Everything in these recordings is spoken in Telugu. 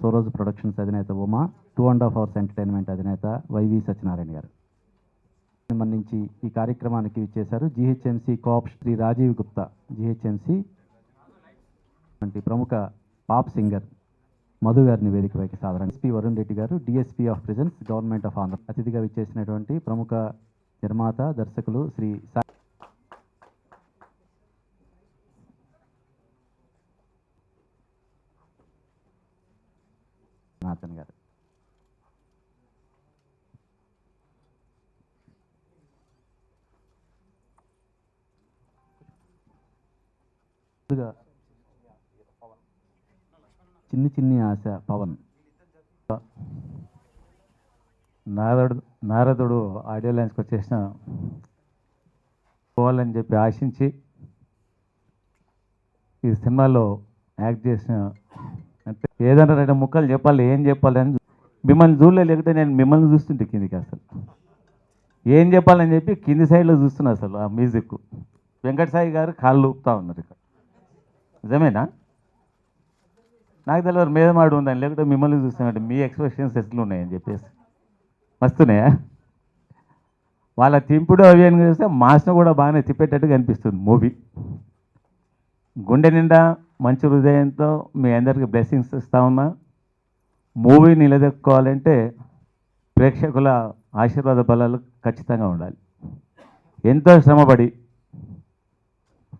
సోరోజ్ ప్రొడక్షన్స్ అధినేత Uma two and half hours entertainment అధినేత వైవి సత్యనారాయణ గారు. సంబంధించి ఈ కార్యక్రమానికి ఇచ్చేశారు జిహెచ్ఎంసి కోప్ శ్రీ రాజీవ్ గుప్తా. జిహెచ్ఎంసి వంటి ప్రముఖ పాప్ సింగర్ మధు గారిని వేదికపైకి సాధారణ. SP Varun Reddy garu DSP of presence government of Andhra. అతిథిగా విచ్చేసినటువంటి ప్రముఖ నిర్మాత దర్శకులు శ్రీ జనార్దన్ గారు. ముందుగా చిన్ని చిన్ని ఆశ పవన్. నారదుడు నారదుడు ఆడియో లైన్స్కి వచ్చేసిన పోవాలని చెప్పి ఆశించి ఈ సినిమాలో యాక్ట్ చేసిన అంటే ఏదైనా రెండు ముక్కలు చెప్పాలి ఏం చెప్పాలి అని మిమ్మల్ని చూడలే లేకపోతే నేను మిమ్మల్ని చూస్తుంటే కిందికి అసలు. ఏం చెప్పాలని చెప్పి కింది సైడ్లో చూస్తున్నా అసలు ఆ మ్యూజిక్. వెంకట సాయి గారు కాళ్ళు ఊపుతా ఉన్నారు ఇక్కడ. నిజమేనా? నాకు తెలియదు మీద మాడు ఉందని. లేకపోతే మిమ్మల్ని చూస్తున్నాడు మీ ఎక్స్ప్రెషన్స్ ఎట్లున్నాయని చెప్పేసి. మస్తున్నాయా? వాళ్ళ తింపుడు అవి అని చూస్తే మాస్ను కూడా బాగానే తిప్పేటట్టుగా అనిపిస్తుంది మూవీ. గుండె నిండా మంచి హృదయంతో మీ అందరికీ బ్లెస్సింగ్స్ ఇస్తా ఉన్నా. మూవీ నిలదొక్కుకోవాలంటే ప్రేక్షకుల ఆశీర్వాద బలాలు ఖచ్చితంగా ఉండాలి. ఎంతో శ్రమపడి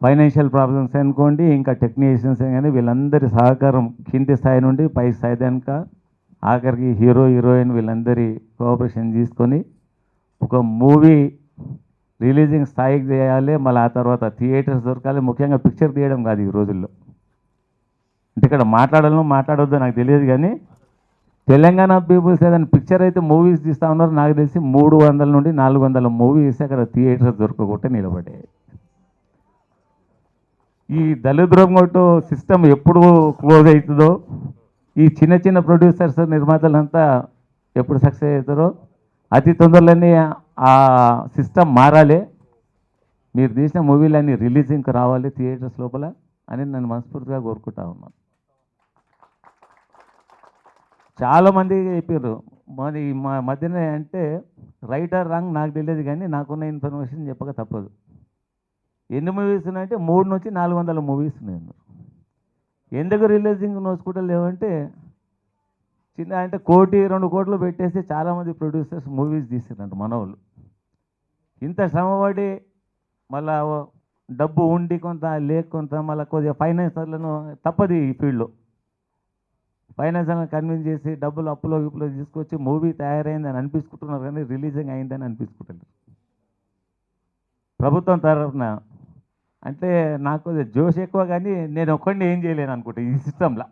ఫైనాన్షియల్ ప్రాబ్లమ్స్ అనుకోండి ఇంకా టెక్నీషియన్స్ కానీ వీళ్ళందరి సహకారం కింది స్థాయి నుండి పై స్థాయి కనుక ఆఖరికి హీరో హీరోయిన్ వీళ్ళందరి కోఆపరేషన్ తీసుకొని ఒక మూవీ రిలీజింగ్ స్థాయికి చేయాలి. మళ్ళీ ఆ తర్వాత థియేటర్స్ దొరకాలి. ముఖ్యంగా పిక్చర్ తీయడం కాదు ఈ రోజుల్లో. అంటే ఇక్కడ మాట్లాడాలను మాట్లాడొద్దు నాకు తెలియదు కానీ తెలంగాణ పీపుల్స్ ఏదైనా పిక్చర్ అయితే మూవీస్ తీస్తా ఉన్నారు నాకు తెలిసి మూడు వందల నుండి నాలుగు వందల మూవీస్ అక్కడ థియేటర్స్ దొరకకుండా నిలబడ్డాయి ఈ దళిద్రం కొట్టు సిస్టమ్ ఎప్పుడు క్లోజ్ అవుతుందో ఈ చిన్న చిన్న ప్రొడ్యూసర్స్ నిర్మాతలంతా ఎప్పుడు సక్సెస్ అవుతారో అతి తొందరలోనే ఆ సిస్టమ్ మారాలి. మీరు తీసిన మూవీలన్నీ రిలీజింగ్కి రావాలి థియేటర్స్ లోపల అని నేను మనస్ఫూర్తిగా కోరుకుంటా ఉన్నాను. చాలామంది చెప్పారు మరి మా మధ్యన అంటే రైట్ ఆర్ రాంగ్ నాకు తెలియదు కానీ నాకున్న ఇన్ఫర్మేషన్ చెప్పక తప్పదు. ఎన్ని మూవీస్ ఉన్నాయంటే మూడు నుంచి నాలుగు వందల మూవీస్ ఉన్నాయి ఎందుకు రిలీజింగ్ నోచుకుంటా లేవంటే చిన్న అంటే కోటి రెండు కోట్లు పెట్టేసి చాలామంది ప్రొడ్యూసర్స్ మూవీస్ తీసారంట మనవాళ్ళు ఇంత శ్రమపడి మళ్ళా డబ్బు ఉండి కొంత లేకుంత కొంత మళ్ళీ కొద్దిగా ఫైనాన్సర్లను తప్పది ఈ ఫీల్డ్లో. ఫైనాన్సర్లను కన్విన్స్ చేసి డబ్బులు అప్పులో ఇప్పులో తీసుకొచ్చి మూవీ తయారైందని అనిపించుకుంటున్నారు కానీ రిలీజింగ్ అయిందని అనిపించుకుంటున్నారు ప్రభుత్వం తరఫున అంటే నాకు జోష్ ఎక్కువ కానీ నేను ఒక్కడిని ఏం చేయలేను అనుకుంటా ఈ సిస్టంలో.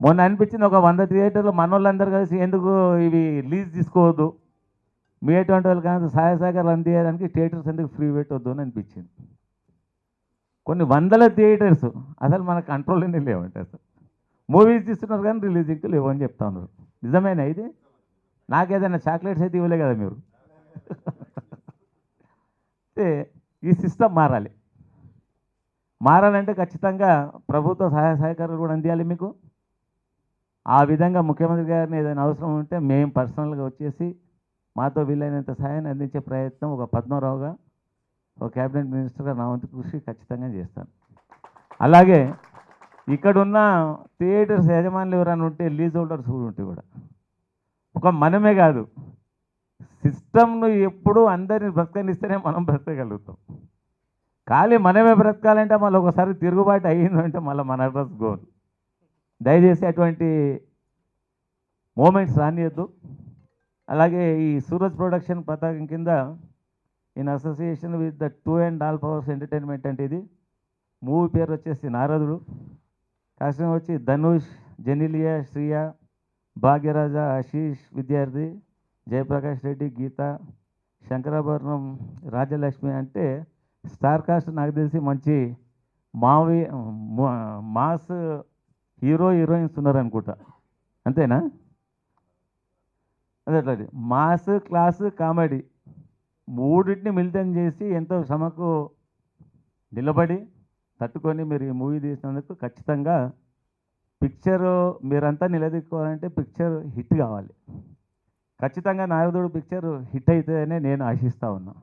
మొన్న అనిపించింది ఒక వంద థియేటర్లు మన వాళ్ళందరూ కలిసి ఎందుకు ఇవి లీజ్ తీసుకోవద్దు? మీ ఎటువంటి వాళ్ళు కానీ సహాయ సహకారాలు అందించడానికి థియేటర్స్ ఎందుకు ఫ్రీ పెట్టవద్దు అని అనిపించింది. కొన్ని వందల థియేటర్స్ అసలు మన కంట్రోల్లోనే లేవంటే అసలు. మూవీస్ తీస్తున్నారు కానీ రిలీజింగ్కి లేవు అని చెప్తా ఉన్నారు. నిజమేనా ఇది? నాకేదైనా చాక్లెట్స్ అయితే ఇవ్వలే కదా మీరు? ఈ సిస్టమ్ మారాలి. మారాలంటే ఖచ్చితంగా ప్రభుత్వ సహాయ సహకారాలు కూడా అందియాలి మీకు. ఆ విధంగా ముఖ్యమంత్రి గారిని ఏదైనా అవసరం ఉంటే మేము పర్సనల్గా వచ్చేసి మాతో వీలైనంత సహాయాన్ని అందించే ప్రయత్నం ఒక పద్మరావుగా ఒక క్యాబినెట్ మినిస్టర్గా నా వంతు కృషి ఖచ్చితంగా చేస్తాను. అలాగే ఇక్కడున్న థియేటర్స్ యజమానులు ఎవరైనా ఉంటే లీజ్ హోల్డర్స్ కూడా ఉంటే కూడా. ఒక మనమే కాదు. సిస్టమ్ను ఎప్పుడూ అందరిని బ్రతకనిస్తేనే మనం బ్రతకగలుగుతాం. ఖాళీ మనమే బ్రతకాలంటే మళ్ళీ ఒకసారి తిరుగుబాటు అయ్యిందంటే మళ్ళీ మన అడ్రస్ గోల్. దయచేసి అటువంటి మూమెంట్స్ రానియద్దు. అలాగే ఈ సూరజ్ ప్రొడక్షన్ పతాకం కింద in association with the two and all powers entertainment అంటే ఇది. మూవీ పేరు వచ్చేసి నారదుడు. కాస్ట్యూమ్ వచ్చి ధనుష్ జెనిలియా శ్రియ భాగ్యరాజ ఆశీష్ విద్యార్థి జయప్రకాష్ రెడ్డి గీత శంకరాభరణం రాజలక్ష్మి అంటే స్టార్ కాస్ట్ నాకు తెలిసి మంచి మావి మా- మాస్ హీరో హీరోయిన్స్ ఉన్నారనుకుంటా. అంతేనా? అదే అట్లా మాస్ క్లాస్ కామెడీ. మూడింటిని మిళితం చేసి ఎంతో శ్రమకు నిలబడి తట్టుకొని మీరు ఈ మూవీ తీసినందుకు ఖచ్చితంగా పిక్చర్ మీరంతా నిలదీక్కోవాలంటే పిక్చర్ హిట్ కావాలి. ఖచ్చితంగా నారదుడు పిక్చర్ హిట్ అవుతుందనే నేను ఆశిస్తూ ఉన్నా.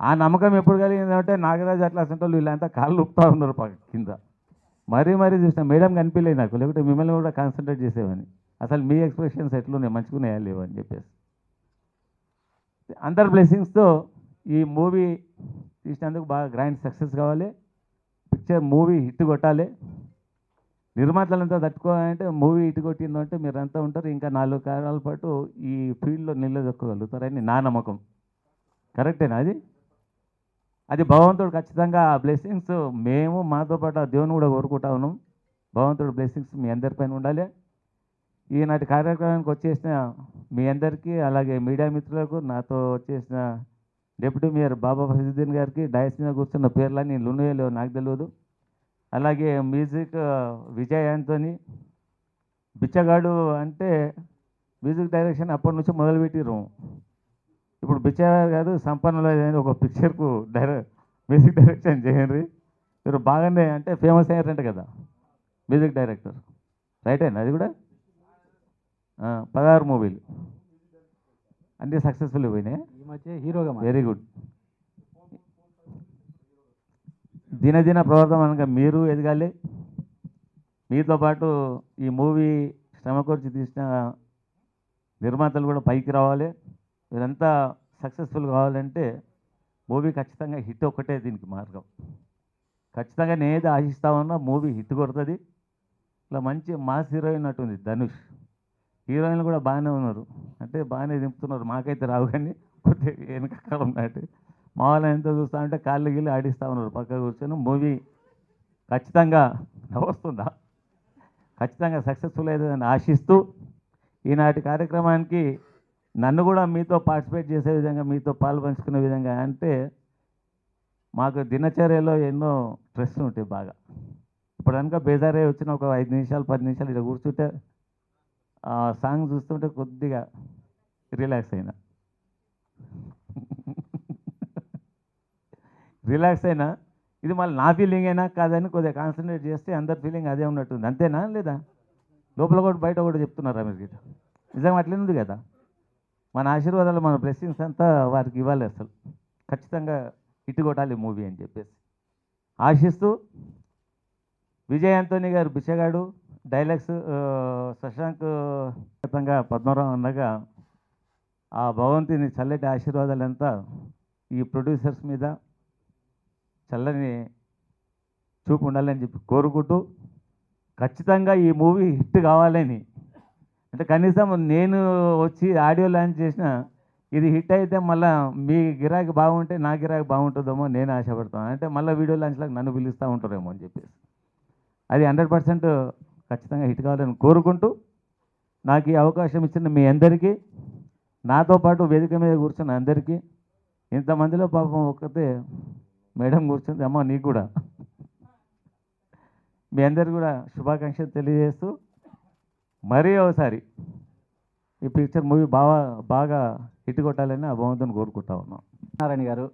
ఆ నమ్మకం ఎప్పుడు కలిగిందంటే నాగరాజు అట్లా అసలు వీళ్ళంతా కాళ్ళు ఉప్పుతా ఉన్నారు కింద. మరీ మరీ చూసిన మేడం కనిపించలేదు నాకు లేకపోతే మిమ్మల్ని కూడా కాన్సన్ట్రేట్ చేసేవని అసలు మీ ఎక్స్ప్రెషన్స్ ఎట్లున్నాయి? మంచిగానే లేవు అని చెప్పేసి. అందరి బ్లెస్సింగ్స్తో ఈ మూవీ తీసినందుకు బాగా గ్రాండ్ సక్సెస్ కావాలి. పిక్చర్ మూవీ హిట్ కొట్టాలి. నిర్మాతలంతా తట్టుకోవాలంటే మూవీ హిట్ కొట్టిందంటే మీరంతా ఉంటారు. ఇంకా నాలుగు కాలాల పాటు ఈ ఫీల్డ్లో నిలదొక్కగలుగుతారని నా నమ్మకం. కరెక్టేనా అది? అది భగవంతుడు ఖచ్చితంగా ఆ బ్లెస్సింగ్స్ మేము మాతో పాటు దేవుని కూడా కోరుకుంటా ఉన్నాం. భగవంతుడు బ్లెస్సింగ్స్ మీ అందరిపైన ఉండాలి. ఈనాటి కార్యక్రమానికి వచ్చేసిన మీ అందరికీ అలాగే మీడియా మిత్రులకు నాతో వచ్చేసిన డిప్యూటీ మేయర్ బాబా ఫజుద్దీన్ గారికి డయస్ మీద కూర్చున్న పేర్లన్నీ లునుయలో నాకు తెలియదు అలాగే మ్యూజిక్ విజయ్ యాంతోని బిచ్చగాడు అంటే మ్యూజిక్ డైరెక్షన్ అప్పటి నుంచి మొదలుపెట్టిరు ఇప్పుడు బిచ్చగాడు కాదు సంపన్నులు ఒక పిక్చర్కు డైర మ్యూజిక్ డైరెక్షన్ చేయండి. మీరు బాగానే అంటే ఫేమస్ అయ్యారంట కదా మ్యూజిక్ డైరెక్టర్. రైట్ రైటేనా అది కూడా? పదహారు మూవీలు. అన్నీ సక్సెస్ఫుల్ పోయినాయి హీరోగా వెరీ గుడ్ దినదిన ప్రవర్తమానంగా మీరు ఎదగాలి. మీతో పాటు ఈ మూవీ శ్రమ కూర్చి తీసిన నిర్మాతలు కూడా పైకి రావాలి. వీరంతా సక్సెస్ఫుల్ కావాలంటే మూవీ ఖచ్చితంగా హిట్ ఒకటే దీనికి మార్గం. ఖచ్చితంగా నేను ఏది ఆశిస్తా ఉన్నా మూవీ హిట్ కొడుతుంది. ఇట్లా మంచి మాస్ హీరోయిన్ అటుంది ధనుష్. హీరోయిన్లు కూడా బాగానే ఉన్నారు. అంటే బాగానే దింపుతున్నారు. మాకైతే రావు కానీ కొద్దిగా వెనకాల నాటి మామూలు ఎంత చూస్తా ఉంటే కాళ్ళు గిల్లి ఆడిస్తూ ఉన్నారు. పక్క కూర్చొని మూవీ ఖచ్చితంగా వస్తుందా? ఖచ్చితంగా సక్సెస్ఫుల్ అవుతుందని ఆశిస్తూ ఈనాటి కార్యక్రమానికి నన్ను కూడా మీతో పార్టిసిపేట్ చేసే విధంగా మీతో పాలు పంచుకునే విధంగా అంటే మాకు దినచర్యలో ఎన్నో స్ట్రెస్ ఉంటాయి బాగా. ఇప్పుడు కనుక బేజారే వచ్చిన ఒక ఐదు నిమిషాలు పది నిమిషాలు ఇక్కడ కూర్చుంటే ఆ సాంగ్ చూస్తుంటే కొద్దిగా రిలాక్స్ అయినా. రిలాక్స్ అయినా ఇది మళ్ళీ నా ఫీలింగ్ అయినా కాదని కొద్దిగా కాన్సన్ట్రేట్ చేస్తే అందరి ఫీలింగ్ అదే ఉన్నట్టుంది. అంతేనా లేదా? లోపల కూడా బయట కూడా చెప్తున్నారా మీరు గిట్ట నిజంగా అట్లే ఉంది కదా? మన ఆశీర్వాదాలు మన బ్లెస్సింగ్స్ అంతా వారికి ఇవ్వాలి అసలు. ఖచ్చితంగా ఇటు కొట్టాలి మూవీ అని చెప్పేసి. ఆశిస్తూ విజయ్ ఆంటోనీ గారు బిచ్చగాడు డైలాగ్స్ శశాంక్ ఖచ్చితంగా పద్మరావు అన్నగా ఆ భగవంతుని చల్లటి ఆశీర్వాదాలంతా ఈ ప్రొడ్యూసర్స్ మీద చల్లని చూపు ఉండాలని చెప్పి కోరుకుంటూ ఖచ్చితంగా ఈ మూవీ హిట్ కావాలని. అంటే కనీసం నేను వచ్చి ఆడియో లాంచ్ చేసిన ఇది హిట్ అయితే మళ్ళీ మీ గిరాకీ బాగుంటే నా గిరాకీ బాగుంటుందేమో నేను ఆశపడతాను. అంటే మళ్ళీ వీడియో లాంచ్లకు నన్ను పిలుస్తూ ఉంటారేమో అని చెప్పేసి. అది హండ్రెడ్ పర్సెంట్ ఖచ్చితంగా హిట్ కావాలని కోరుకుంటూ నాకు ఈ అవకాశం ఇచ్చిన మీ అందరికీ నాతో పాటు వేదిక మీద కూర్చున్న అందరికీ ఇంతమందిలో పాపం ఒక్కతే మేడం కూర్చుంది అమ్మ నీకు కూడా. మీ అందరు కూడా శుభాకాంక్షలు తెలియజేస్తూ మరీ ఒకసారి ఈ పిక్చర్ మూవీ బాగా బాగా హిట్ కొట్టాలని ఆ భగవంతుని కోరుకుంటా ఉన్నాం. నారాయణ గారు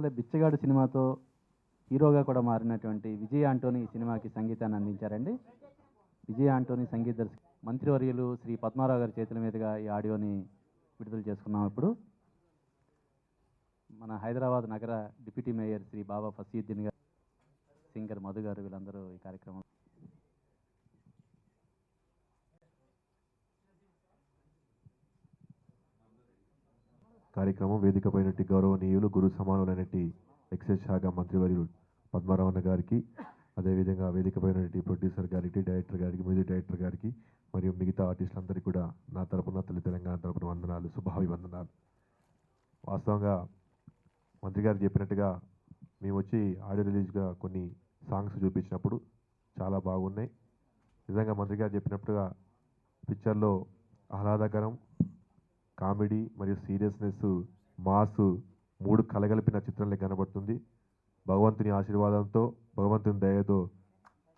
ఇటీవల బిచ్చగాడు సినిమాతో హీరోగా కూడా మారినటువంటి విజయ్ ఆంటోనీ ఈ సినిమాకి సంగీతాన్ని అందించారండి. విజయ్ ఆంటోనీ సంగీత దర్శక మంత్రివర్యులు శ్రీ పద్మారావు గారి చేతుల మీదుగా ఈ ఆడియోని విడుదల చేసుకున్నాం ఇప్పుడు. మన హైదరాబాద్ నగర deputy mayor Shri Baba Fasiuddin garu singer Madhu గారు వీళ్ళందరూ ఈ కార్యక్రమం కార్యక్రమం వేదికపైనటి గౌరవనీయులు గురు సమానులైనటి ఎక్సైజ్ శాఖ మంత్రివర్యులు పద్మరావణ గారికి అదేవిధంగా వేదికపైనటి ప్రొడ్యూసర్ గారికి డైరెక్టర్ గారికి మ్యూజిక్ డైరెక్టర్ గారికి మరియు మిగతా ఆర్టిస్టులందరికీ కూడా నా తరపున తల్లి తెలంగాణ తరపున వందనాలు శుభాభివందనాలు. వాస్తవంగా మంత్రి గారు చెప్పినట్టుగా మేము వచ్చి ఆడియో రిలీజ్గా కొన్ని సాంగ్స్ చూపించినప్పుడు చాలా బాగున్నాయి. నిజంగా మంత్రి గారు చెప్పినట్టుగా పిక్చర్లో ఆహ్లాదకరం కామెడీ మరియు సీరియస్నెస్ మాస్ మూడు కలగలిపిన చిత్రంలో కనబడుతుంది. భగవంతుని ఆశీర్వాదంతో భగవంతుని దయతో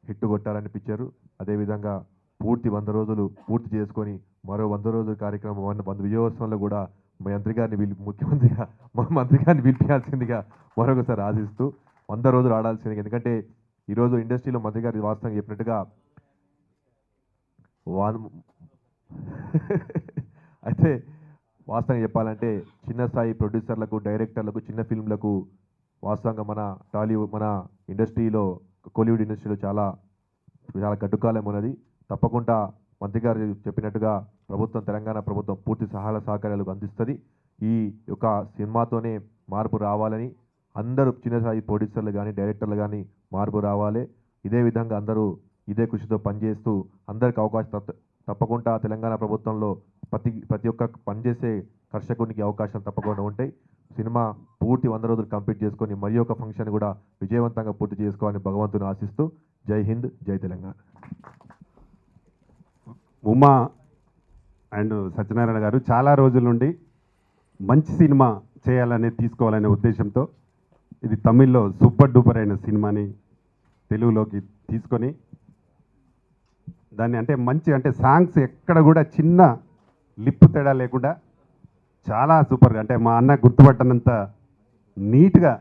హిట్టు కొట్టాలనిపించారు. అదేవిధంగా పూర్తి వంద రోజులు పూర్తి చేసుకొని మరో వంద రోజుల కార్యక్రమం వంద వంద విజయోత్సవంలో కూడా మా మంత్రి గారిని పిలి ముఖ్యమంత్రిగా మా మంత్రి గారిని పిలిపించాల్సిందిగా మరొకసారి ఆశిస్తూ వంద రోజులు ఆడాల్సింది ఎందుకంటే ఈరోజు ఇండస్ట్రీలో మంత్రి గారి వాస్తవంగా చెప్పినట్టుగా వాన్ అయితే వాస్తవంగా చెప్పాలంటే చిన్న స్థాయి ప్రొడ్యూసర్లకు డైరెక్టర్లకు చిన్న ఫిల్మ్లకు వాస్తవంగా మన టాలీవుడ్ మన ఇండస్ట్రీలో కోలీవుడ్ ఇండస్ట్రీలో చాలా చాలా గడ్డుకాలం ఉన్నది. తప్పకుండా మంత్రి గారు చెప్పినట్టుగా ప్రభుత్వం తెలంగాణ ప్రభుత్వం పూర్తి సహాయ సహకారాలు అందిస్తుంది. ఈ యొక్క సినిమాతోనే మార్పు రావాలని అందరూ చిన్న స్థాయి ప్రొడ్యూసర్లు కానీ డైరెక్టర్లు కానీ మార్పు రావాలి. ఇదే విధంగా అందరూ ఇదే కృషితో పనిచేస్తూ అందరికి అవకాశం తప్ప- తప్పకుండా తెలంగాణ ప్రభుత్వంలో ప్రతి ప్రతి ఒక్క పనిచేసే కర్షకునికి అవకాశాలు తప్పకుండా ఉంటాయి. సినిమా పూర్తి వంద రోజులు కంప్లీట్ చేసుకొని మరి ఒక ఫంక్షన్ కూడా విజయవంతంగా పూర్తి చేసుకోవాలని భగవంతుని ఆశిస్తూ జై హింద్ జై తెలంగాణ. ఉమా అండ్ సత్యనారాయణ గారు చాలా రోజుల నుండి మంచి సినిమా చేయాలనే తీసుకోవాలనే ఉద్దేశంతో ఇది తమిళ్ళో సూపర్ డూపర్ అయిన సినిమాని తెలుగులోకి తీసుకొని దాన్ని అంటే మంచి అంటే సాంగ్స్ ఎక్కడ కూడా చిన్న లిప్ తేడా లేకుండా చాలా సూపర్గా అంటే మా అన్న గుర్తుపట్టనంత నీట్గా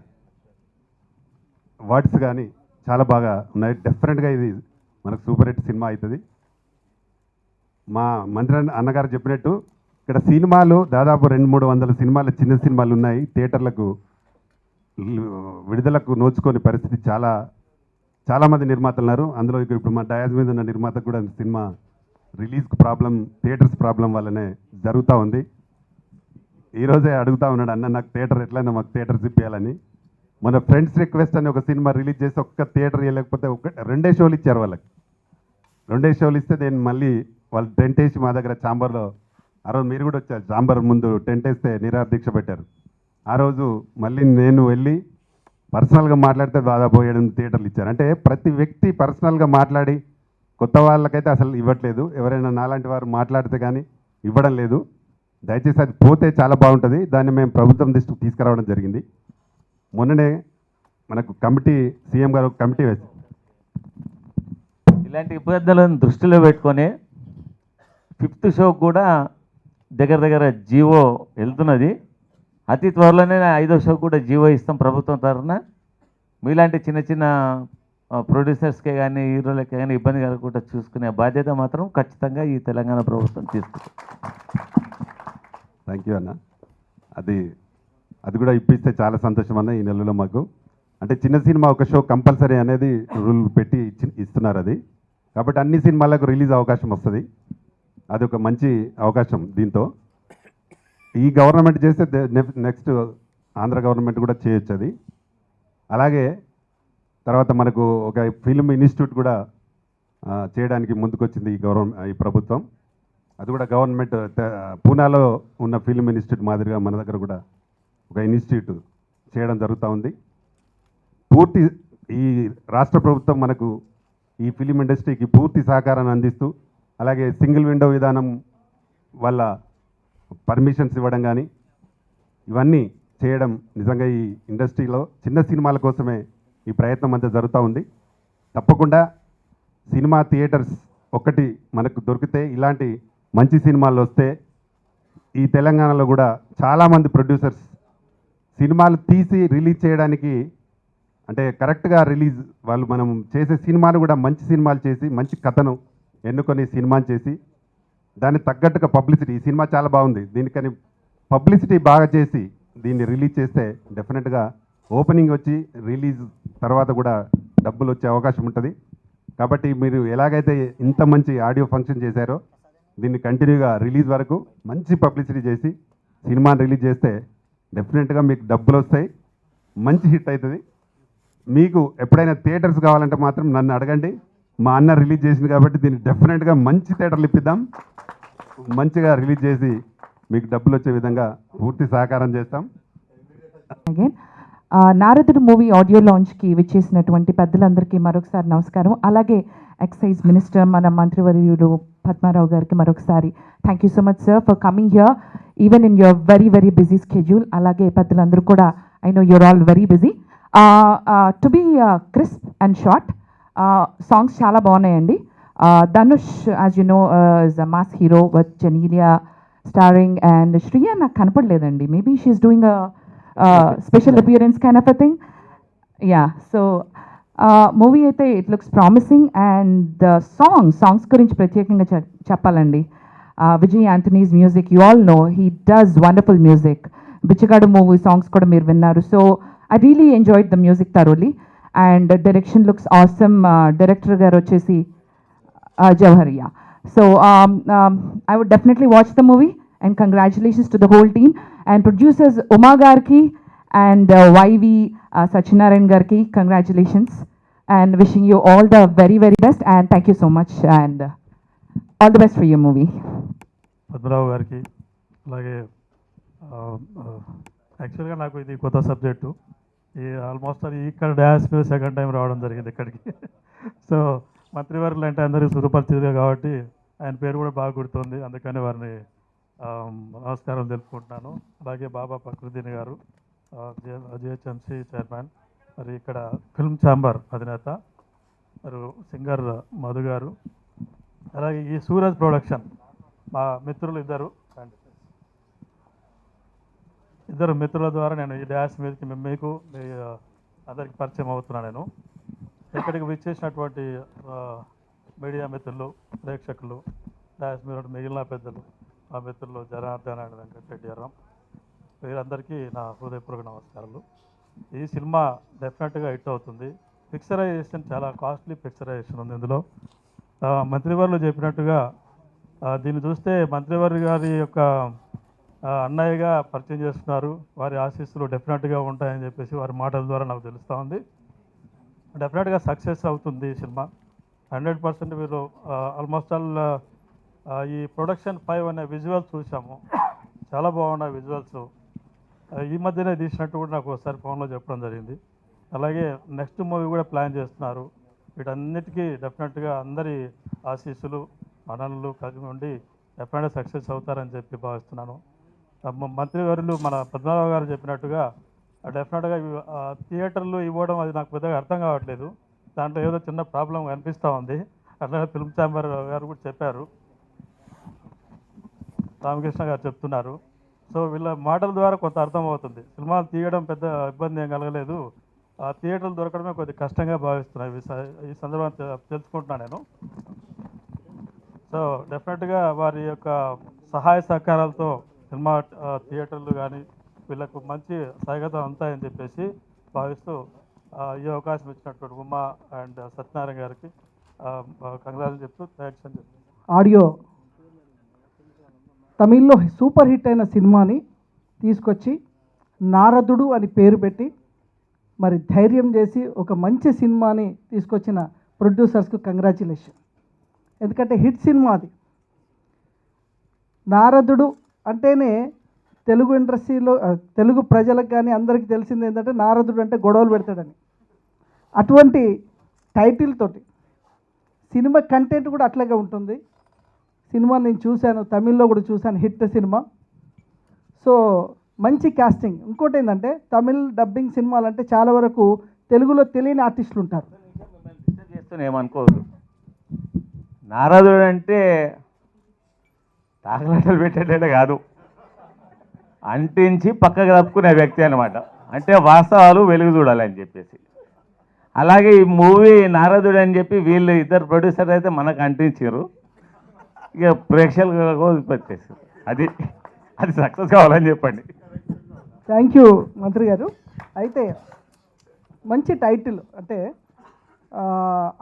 వర్డ్స్ కానీ చాలా బాగా ఉన్నాయి. డెఫినెట్గా ఇది మనకు సూపర్ హిట్ సినిమా అవుతుంది. మా మంత్రి అన్నగారు చెప్పినట్టు ఇక్కడ సినిమాలు దాదాపు రెండు మూడు వందల సినిమాలు చిన్న సినిమాలు ఉన్నాయి. థియేటర్లకు విడుదలకు నోచుకొని పరిస్థితి చాలా చాలామంది నిర్మాతలు ఉన్నారు అందులో ఇక్కడ ఇప్పుడు మా డయాజ్ మీద ఉన్న నిర్మాత కూడా సినిమా రిలీజ్కి ప్రాబ్లం థియేటర్స్ ప్రాబ్లం వల్లనే జరుగుతూ ఉంది. ఈరోజే అడుగుతా ఉన్నాడు అన్న నాకు థియేటర్ ఎట్లయినా మాకు థియేటర్ ఇప్పించాలని మన ఫ్రెండ్స్ రిక్వెస్ట్ అని ఒక సినిమా రిలీజ్ చేసి ఒక్క థియేటర్ ఇవ్వలేకపోతే ఒక రెండే షోలు ఇచ్చారు వాళ్ళకి. రెండే షోలు ఇస్తే నేను మళ్ళీ వాళ్ళు టెంట్ వేసి మా దగ్గర చాంబర్లో ఆ రోజు మీరు కూడా వచ్చారు చాంబర్ ముందు టెంట్ వేస్తే నిరాహార దీక్ష పెట్టారు. ఆ రోజు మళ్ళీ నేను వెళ్ళి పర్సనల్గా మాట్లాడితే దాదాపు ఏడు థియేటర్లు ఇచ్చారు. అంటే ప్రతి వ్యక్తి పర్సనల్గా మాట్లాడి కొత్త వాళ్ళకైతే అసలు ఇవ్వట్లేదు. ఎవరైనా నాలాంటి వారు మాట్లాడితే కానీ ఇవ్వడం లేదు. దయచేసి అది పోతే చాలా బాగుంటుంది. దాన్ని మేము ప్రభుత్వం దృష్టికి తీసుకురావడం జరిగింది. మొన్ననే మనకు కమిటీ సీఎం గారు ఒక కమిటీ వేసి ఇలాంటి ఇబ్బందులను దృష్టిలో పెట్టుకొని ఫిఫ్త్ షో కూడా దగ్గర దగ్గర జీవో వెళ్తున్నది. అతి త్వరలోనే ఐదో షో కూడా జీవో ఇస్తాం ప్రభుత్వం తరఫున. మీలాంటి చిన్న చిన్న ప్రొడ్యూసర్స్కే కానీ హీరోలకే కానీ ఇబ్బంది కలగకుండా చూసుకునే బాధ్యత మాత్రం ఖచ్చితంగా ఈ తెలంగాణ ప్రభుత్వం తీసుకుంటుంది థ్యాంక్ యూ అన్న. అది అది కూడా ఇప్పిస్తే చాలా సంతోషం అన్న ఈ నెలలో మాకు. అంటే చిన్న సినిమా ఒక షో కంపల్సరీ అనేది రూల్ పెట్టి ఇచ్చి- ఇస్తున్నారు అది. కాబట్టి అన్ని సినిమాలకు రిలీజ్ అవకాశం వస్తుంది. అది ఒక మంచి అవకాశం దీంతో. ఈ గవర్నమెంట్ చేస్తే నెక్స్ట్ ఆంధ్ర గవర్నమెంట్ కూడా చేయొచ్చు అది. అలాగే తర్వాత మనకు ఒక ఫిల్మ్ ఇన్స్టిట్యూట్ కూడా చేయడానికి ముందుకొచ్చింది ఈ గవర్నమెంట్ ఈ ప్రభుత్వం. అది కూడా గవర్నమెంట్ పూనాలో ఉన్న ఫిల్మ్ ఇన్స్టిట్యూట్ మాదిరిగా మన దగ్గర కూడా ఒక ఇన్స్టిట్యూట్ చేయడం జరుగుతూ ఉంది. పూర్తి ఈ రాష్ట్ర ప్రభుత్వం మనకు ఈ ఫిలిం ఇండస్ట్రీకి పూర్తి సహకారాన్ని అందిస్తూ అలాగే సింగిల్ విండో విధానం వల్ల పర్మిషన్స్ ఇవ్వడం కానీ ఇవన్నీ చేయడం నిజంగా ఈ ఇండస్ట్రీలో చిన్న సినిమాల కోసమే ఈ ప్రయత్నం అంతా జరుగుతూ ఉంది. తప్పకుండా సినిమా థియేటర్స్ ఒకటి మనకు దొరికితే ఇలాంటి మంచి సినిమాలు వస్తే ఈ తెలంగాణలో కూడా చాలామంది ప్రొడ్యూసర్స్ సినిమాలు తీసి రిలీజ్ చేయడానికి అంటే కరెక్ట్గా రిలీజ్ వాళ్ళు మనం చేసే సినిమాలు కూడా మంచి సినిమాలు చేసి మంచి కథను ఎన్నుకొని సినిమాలు చేసి దాన్ని తగ్గట్టుగా పబ్లిసిటీ ఈ సినిమా చాలా బాగుంది. దీనికని పబ్లిసిటీ బాగా చేసి దీన్ని రిలీజ్ చేస్తే డెఫినెట్గా ఓపెనింగ్ వచ్చి రిలీజ్ తర్వాత కూడా డబ్బులు వచ్చే అవకాశం ఉంటుంది. కాబట్టి మీరు ఎలాగైతే ఇంత మంచి ఆడియో ఫంక్షన్ చేశారో దీన్ని కంటిన్యూగా రిలీజ్ వరకు మంచి పబ్లిసిటీ చేసి సినిమాని రిలీజ్ చేస్తే డెఫినెట్గా మీకు డబ్బులు వస్తాయి మంచి హిట్ అవుతుంది. మీకు ఎప్పుడైనా థియేటర్స్ కావాలంటే మాత్రం నన్ను అడగండి. మా అన్న రిలీజ్ చేసింది కాబట్టి దీన్ని డెఫినెట్గా మంచి థియేటర్లు ఇప్పిద్దాం. మంచిగా రిలీజ్ చేసి మీకు డబ్బులు వచ్చే విధంగా పూర్తి సహకారం చేస్తాం. అగైన్ నారదుడు మూవీ ఆడియో లాంచ్కి విచ్చేసినటువంటి పెద్దలందరికీ మరొకసారి నమస్కారం. అలాగే ఎక్సైజ్ మినిస్టర్ మన మంత్రివర్యులు పద్మారావు గారికి మరొకసారి thank you so much sir for coming here even in your very very busy schedule అలాగే పెద్దలందరూ కూడా I know you're all very busy to be crisp and short songs చాలా బాగున్నాయండి. Dhanush as you know is a mass hero with Genelia starring and Shriya నాకు కనపడలేదండి. Maybe she's doing special appearance kind of a thing yeah so movie అయితే it looks promising and the song songs గురించి ప్రత్యేకంగా చెప్పాలండి. Vijay Antony's music you all know he does wonderful music Bichagadu movie songs కూడా మీరు విన్నారు. So I really enjoyed the music thoroughly and direction looks awesome director garu వచ్చేసి uh, Jawhariya. So um, um, I would definitely watch the movie and congratulations to and producers Uma గారికి అండ్ వైవి సత్యనారాయణ గారికి congratulations and wishing you all the very very best and thank you so much and all the best for you movie Padmarao గారికి అలాగే యాక్చువల్గా నాకు ఇది కొత్త సబ్జెక్టు ఈ ఆల్మోస్ట్ అది ఇక్కడ డ్యాన్స్ మీద సెకండ్ టైం రావడం జరిగింది ఇక్కడికి సో మంత్రివర్లు అంటే అందరికీ సుఖపరిచింది కాబట్టి ఆయన పేరు కూడా బాగా గుర్తుంది అందుకని వారిని నమస్కారం తెలుపుకుంటున్నాను. అలాగే బాబా ప్రకృతిని గారు జిహెచ్ఎంసీ చైర్మన్ మరి ఇక్కడ ఫిల్మ్ ఛాంబర్ అధినేత మరి సింగర్ మధు గారు అలాగే ఈ సూరజ్ ప్రొడక్షన్ మా మిత్రులు ఇద్దరు. ఇద్దరు మిత్రుల ద్వారా నేను ఈ డ్యాన్స్ మీదకి మీకు మీ అందరికి పరిచయం అవుతున్నాను నేను. ఇక్కడికి విచ్చేసినటువంటి మీడియా మిత్రులు ప్రేక్షకులు డ్యాన్స్ మీద మిగిలిన పెద్దలు మా మిత్రులు జనార్దన్ అండ్ వెంకటరెడ్డి వీరందరికీ నా హృదయపూర్వక నమస్కారాలు. ఈ సినిమా డెఫినెట్గా హిట్ అవుతుంది. పిక్చరైజేషన్ చాలా కాస్ట్లీ పిక్చరైజేషన్ ఉంది ఇందులో. మంత్రివర్లు చెప్పినట్టుగా దీన్ని చూస్తే మంత్రివర్య గారి యొక్క అన్నయ్యగా పరిచయం చేస్తున్నారు. వారి ఆశీస్సులు డెఫినెట్గా ఉంటాయని చెప్పేసి వారి మాటల ద్వారా నాకు తెలుస్తూ ఉంది. డెఫినెట్గా సక్సెస్ అవుతుంది ఈ సినిమా. హండ్రెడ్ పర్సెంట్ మీరు ఆల్మోస్ట్ ఆల్ ఈ ప్రొడక్షన్ ఫైవ్ అనే విజువల్స్ చూసాము చాలా బాగున్నాయి విజువల్స్ ఈ మధ్యనే తీసినట్టు కూడా నాకు ఒకసారి ఫోన్లో చెప్పడం జరిగింది. అలాగే నెక్స్ట్ మూవీ కూడా ప్లాన్ చేస్తున్నారు. వీటన్నిటికీ డెఫినెట్గా అందరి ఆశీస్సులు మనలు కలిగి ఉండి డెఫినెట్గా సక్సెస్ అవుతారని చెప్పి భావిస్తున్నాను. ఆ మంత్రివర్యులు మన పద్మనాభ గారు చెప్పినట్టుగా డెఫినెట్గా థియేటర్లు ఇవ్వడం అది నాకు పెద్దగా అర్థం కావట్లేదు. దాంట్లో ఏదో చిన్న ప్రాబ్లం కనిపిస్తూ ఉంది. అట్లాగే ఫిల్మ్ ఛాంబర్ గారు కూడా చెప్పారు. రామకృష్ణ గారు చెప్తున్నారు. సో వీళ్ళ మాటల ద్వారా కొంత అర్థమవుతుంది. సినిమాలు తీయడం పెద్ద ఇబ్బంది ఏం కలగలేదు. ఆ థియేటర్లు దొరకడమే కొద్ది కష్టంగా భావిస్తున్నాయి. ఈ సందర్భం తెలుసుకుంటున్నాను నేను. సో డెఫినెట్గా వారి యొక్క సహాయ సహకారాలతో సినిమా థియేటర్లు కానీ వీళ్ళకు మంచి సహగతం ఉంటాయని చెప్పేసి భావిస్తూ ఈ అవకాశం ఇచ్చినటువంటి ఉమా అండ్ సత్యనారాయణ గారికి కంగ్రాచులేషన్ చెప్తూ థ్యాంక్స్ అని చెప్తాను ఆడియో తమిళ్ళో సూపర్ హిట్ అయిన సినిమాని తీసుకొచ్చి నారదుడు అని పేరు పెట్టి మరి ధైర్యం చేసి ఒక మంచి సినిమాని తీసుకొచ్చిన ప్రొడ్యూసర్స్కు కంగ్రాచులేషన్. ఎందుకంటే హిట్ సినిమా అది. నారదుడు అంటేనే తెలుగు ఇండస్ట్రీలో తెలుగు ప్రజలకు కానీ అందరికీ తెలిసింది ఏంటంటే నారదుడు అంటే గొడవలు పెడతాడని. అటువంటి టైటిల్ తోటి సినిమా కంటెంట్ కూడా అట్లాగే ఉంటుంది. సినిమా నేను చూశాను తమిళ్ళో కూడా చూశాను హిట్ సినిమా. సో మంచి కాస్టింగ్ ఇంకోటి ఏంటంటే తమిళ్ డబ్బింగ్ సినిమాలు అంటే చాలా వరకు తెలుగులో తెలియని ఆర్టిస్టులు ఉంటారు. ఏమనుకోవద్దు. నారదుడు అంటే తాకలాటలు పెట్టేటట్టు కాదు. అంటించి పక్కకు తప్పుకునే వ్యక్తి అనమాట అంటే వాస్తవాలు వెలుగు చూడాలని చెప్పేసి. అలాగే ఈ మూవీ నారదుడు అని చెప్పి వీళ్ళు ఇద్దరు ప్రొడ్యూసర్ అయితే మనకు అంటించారు ఇక ప్రేక్షకులకు వదిలిపెట్టేసారు అది అది సక్సెస్ కావాలని చెప్పండి. థ్యాంక్ యూ మంత్రి గారు. అయితే మంచి టైటిల్ అంటే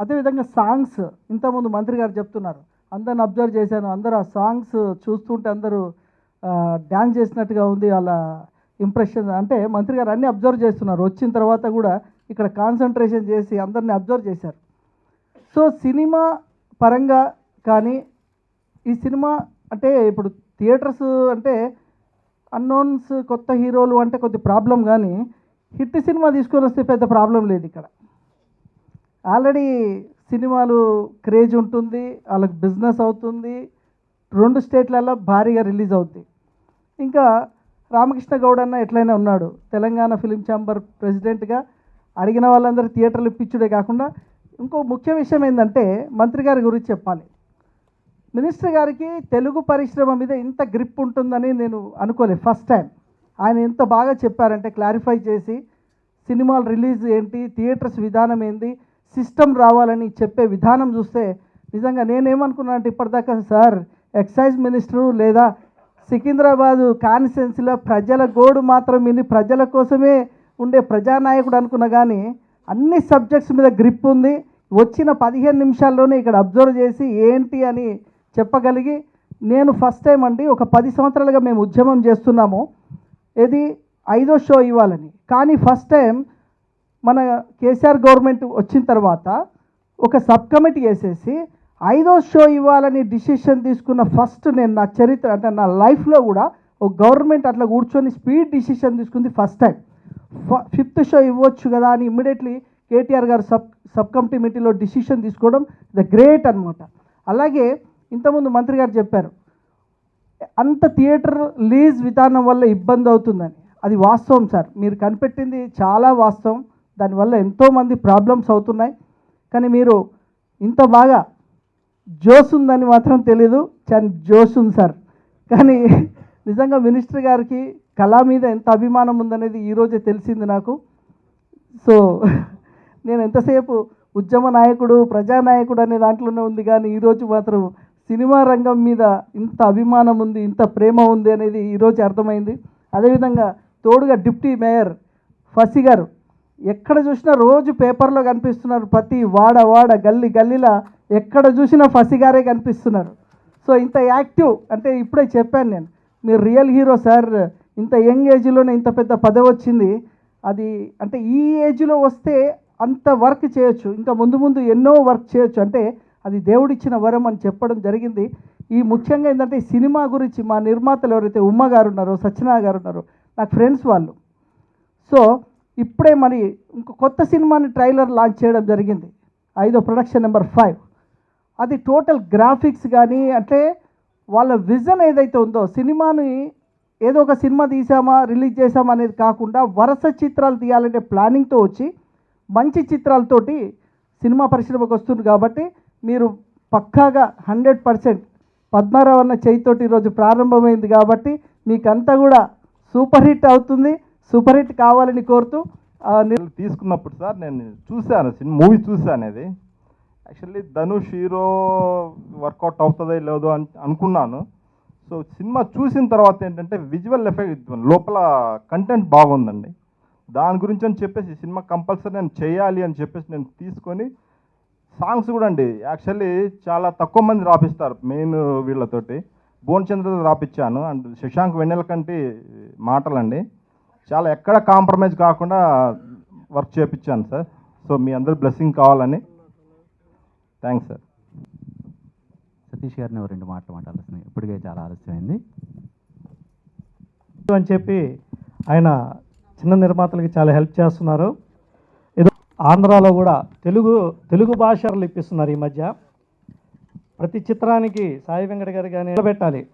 అదేవిధంగా సాంగ్స్ ఇంతకుముందు మంత్రి గారు చెప్తున్నారు. అందరిని అబ్జర్వ్ చేశాను అందరూ ఆ సాంగ్స్ చూస్తుంటే అందరూ డ్యాన్స్ చేసినట్టుగా ఉంది వాళ్ళ ఇంప్రెషన్ అంటే మంత్రి గారు అన్నీ అబ్జర్వ్ చేస్తున్నారు. వచ్చిన తర్వాత కూడా ఇక్కడ కాన్సన్ట్రేషన్ చేసి అందరిని అబ్జర్వ్ చేశారు. సో సినిమా పరంగా కానీ ఈ సినిమా అంటే ఇప్పుడు థియేటర్స్ అంటే అన్నోన్స్ కొత్త హీరోలు అంటే కొద్ది ప్రాబ్లం కానీ హిట్ సినిమా తీసుకొని వస్తే పెద్ద ప్రాబ్లం లేదు ఇక్కడ. ఆల్రెడీ సినిమాలు క్రేజ్ ఉంటుంది వాళ్ళకి బిజినెస్ అవుతుంది రెండు స్టేట్లలో భారీగా రిలీజ్ అవుద్ది. ఇంకా రామకృష్ణ గౌడ్ అన్న ఎట్లయినా ఉన్నాడు. తెలంగాణ ఫిలిం ఛాంబర్ ప్రెసిడెంట్గా అడిగిన వాళ్ళందరూ థియేటర్లు ఇప్పించుడే కాకుండా ఇంకో ముఖ్య విషయం ఏంటంటే మంత్రి గారి గురించి చెప్పాలి. మినిస్టర్ గారికి తెలుగు పరిశ్రమ మీద ఇంత గ్రిప్ ఉంటుందని నేను అనుకోలేదు ఫస్ట్ టైం ఆయన ఎంత బాగా చెప్పారంటే క్లారిఫై చేసి సినిమాలు రిలీజ్ ఏంటి థియేటర్స్ విధానం ఏంటి సిస్టమ్ రావాలని చెప్పే విధానం చూస్తే నిజంగా నేనేమనుకున్నా అంటే ఇప్పటిదాకా సార్ ఎక్సైజ్ మినిస్టరు లేదా సికింద్రాబాదు కాన్స్టెన్సీలో ప్రజల గోడు మాత్రం విని ప్రజల కోసమే ఉండే ప్రజానాయకుడు అనుకున్నా కానీ అన్ని సబ్జెక్ట్స్ మీద గ్రిప్ ఉంది. వచ్చిన పదిహేను నిమిషాల్లోనే ఇక్కడ అబ్జర్వ్ చేసి ఏంటి అని చెప్పగలిగి నేను ఫస్ట్ టైం అండి ఒక పది సంవత్సరాలుగా మేము ఉద్యమం చేస్తున్నాము. ఇది ఐదో షో ఇవ్వాలని. కానీ ఫస్ట్ టైం మన కేసీఆర్ గవర్నమెంట్ వచ్చిన తర్వాత ఒక సబ్ కమిటీ వేసేసి ఐదో షో ఇవ్వాలని డిసిషన్ తీసుకున్న ఫస్ట్ నేను నా చరిత్ర అంటే నా లైఫ్లో కూడా ఒక గవర్నమెంట్ అట్లా కూర్చొని స్పీడ్ డిసిషన్ తీసుకుంది ఫస్ట్ టైం ఫిఫ్త్ షో ఇవ్వచ్చు కదా అని immediately KTR garu sub sub committee మీటింగ్లో డిసిషన్ తీసుకోవడం ద గ్రేట్ అనమాట అలాగే ఇంతకుముందు మంత్రి గారు చెప్పారు అంత థియేటర్ లీజ్ విధానం వల్ల ఇబ్బంది అవుతుందని. అది వాస్తవం సార్. మీరు కనిపెట్టింది చాలా వాస్తవం. దానివల్ల ఎంతోమంది ప్రాబ్లమ్స్ అవుతున్నాయి. కానీ మీరు ఇంత బాగా జోస్ ఉందని మాత్రం తెలీదు. చాలా జోస్ ఉంది సార్. కానీ నిజంగా మినిస్టర్ గారికి కళ మీద ఎంత అభిమానం ఉందనేది ఈరోజే తెలిసింది నాకు. సో నేను ఎంతసేపు ఉద్యమ నాయకుడు ప్రజానాయకుడు అనే దాంట్లోనే ఉంది. కానీ ఈరోజు మాత్రం సినిమా రంగం మీద ఇంత అభిమానం ఉంది ఇంత ప్రేమ ఉంది అనేది ఈరోజు అర్థమైంది. అదేవిధంగా తోడుగా డిప్టీ మేయర్ ఫసి గారు ఎక్కడ చూసినా రోజు పేపర్లో కనిపిస్తున్నారు ప్రతి వాడ వాడ గల్లీ గల్లీలా ఎక్కడ చూసినా ఫసి గారే కనిపిస్తున్నారు. సో ఇంత యాక్టివ్ అంటే ఇప్పుడే చెప్పాను నేను మీరు రియల్ హీరో సార్ ఇంత యంగ్ ఏజ్లోనే ఇంత పెద్ద పదవి వచ్చింది. అది అంటే ఈ ఏజ్లో వస్తే అంత వర్క్ చేయొచ్చు ఇంకా ముందు ముందు ఎన్నో వర్క్ చేయొచ్చు. అంటే అది దేవుడిచ్చిన వరం అని చెప్పడం జరిగింది. ఈ ముఖ్యంగా ఏంటంటే ఈ సినిమా గురించి మా నిర్మాతలు ఎవరైతే ఉమ్మ గారు ఉన్నారో సత్యనా గారు ఉన్నారో నాకు ఫ్రెండ్స్ వాళ్ళు. సో ఇప్పుడే మరి ఇంకో కొత్త సినిమాని ట్రైలర్ లాంచ్ చేయడం జరిగింది. ఐదో ప్రొడక్షన్ నెంబర్ ఫైవ్. అది టోటల్ గ్రాఫిక్స్ కానీ అంటే వాళ్ళ విజన్ ఏదైతే ఉందో సినిమాని ఏదో ఒక సినిమా తీసామా రిలీజ్ చేసామా అనేది కాకుండా వరుస చిత్రాలు తీయాలంటే ప్లానింగ్తో వచ్చి మంచి చిత్రాలతోటి సినిమా పరిశ్రమకు వస్తుంది కాబట్టి మీరు పక్కాగా హండ్రెడ్ పర్సెంట్ పద్మారావు అన్న చేయితోటి ఈరోజు ప్రారంభమైంది కాబట్టి మీకంతా కూడా సూపర్ హిట్ అవుతుంది సూపర్ హిట్ కావాలని కోరుతూ తీసుకున్నప్పుడు సార్ నేను చూశాను సినిమా మూవీ చూశాను అది. యాక్చువల్లీ ధనుష్ హీరో వర్కౌట్ అవుతుందో లేదో అని అనుకున్నాను. సో సినిమా చూసిన తర్వాత ఏంటంటే విజువల్ ఎఫెక్ట్ లోపల కంటెంట్ బాగుందండి. దాని గురించి అని చెప్పేసి సినిమా కంపల్సరీ నేను చేయాలి అని చెప్పేసి నేను తీసుకొని సాంగ్స్ కూడా అండి. యాక్చువల్లీ చాలా తక్కువ మంది రాపిస్తారు మెయిన్ వీళ్ళతోటి. భువన్ చంద్ర రాపిచ్చాను అండ్ శశాంక్ వెన్నెల కంటి మాటలండి. చాలా ఎక్కడ కాంప్రమైజ్ కాకుండా వర్క్ చేపించాను సార్. సో మీ అందరి బ్లెస్సింగ్ కావాలని. థ్యాంక్స్ సార్ సతీష్ గారిని రెండు మాటలు మాట్లాడాల్సింది? ఇప్పటికే చాలా ఆలస్యమైంది. అని చెప్పి ఆయన చిన్న నిర్మాతలకి చాలా హెల్ప్ చేస్తున్నారు. ఆంధ్రాలో కూడా తెలుగు తెలుగు భాషలు ఇప్పిస్తున్నారు ఈ మధ్య. ప్రతి చిత్రానికి సాయి వెంకట గారు కానీ నిలబెట్టాలి.